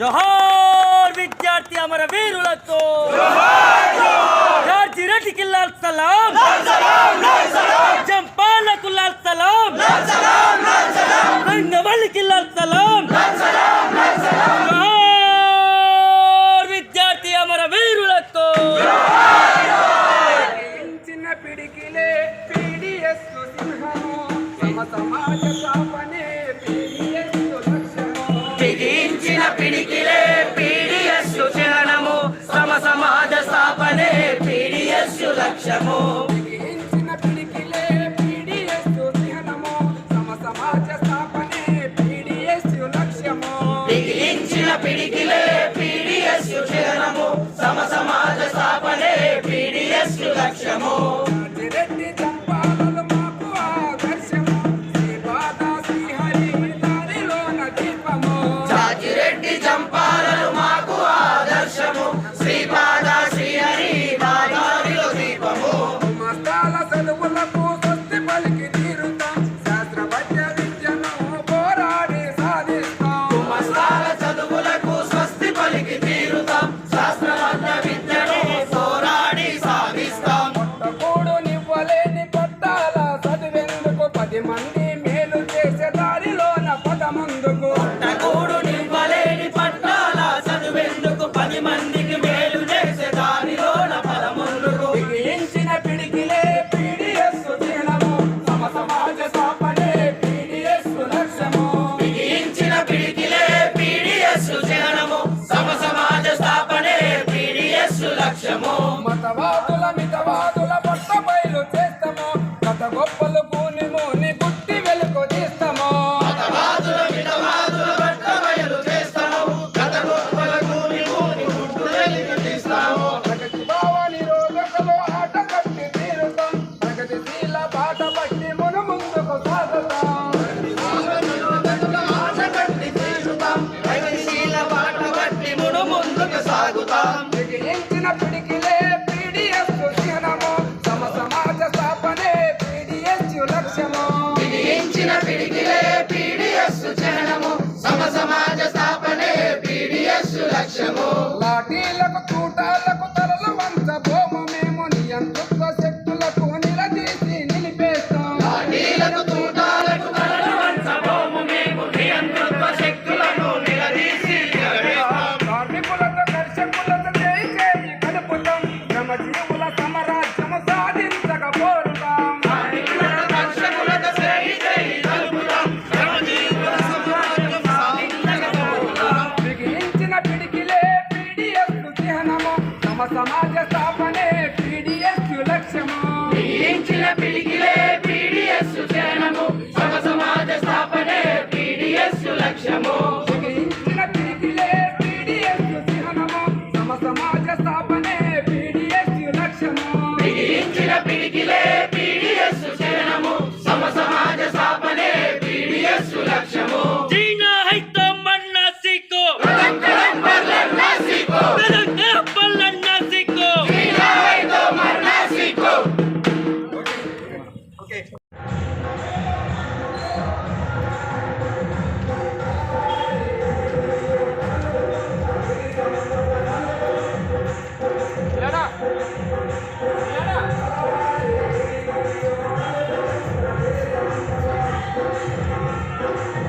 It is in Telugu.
जोहर विद्यार्थी లక్ష్యము బిగించిన పిడికిలే పీడిఎస్ చిహ్నము సమ సమాజ స్థాపనే పీడిఎస్ లక్ష్యము. బిగించిన పిడికిలే పీడిఎస్ చిహ్నము సమ సమాజ స్థాపనే పీడిఎస్ లక్ష్యము. కొనసాగుతాం మిగిలించిన పిడికిలే పీడిఎస్ క్షణము సమ సమాజ స్థాపనే పీడిఎస్ లక్ష్యము మిగిలించిన పిడికిలే పీడిఎస్ క్షణము సమ సమాజ స్థాపనే పీడిఎస్ లక్ష్యము లాఠీలకు కూటాలకు సమాజ స్థాపనే పీడిఎస్ లక్ష్యము. పీడించిన పిడికిలే పీడిఎస్ చరణము సమ సమాజ స్థాపనే పీడిఎస్ లక్ష్యము. Thank you.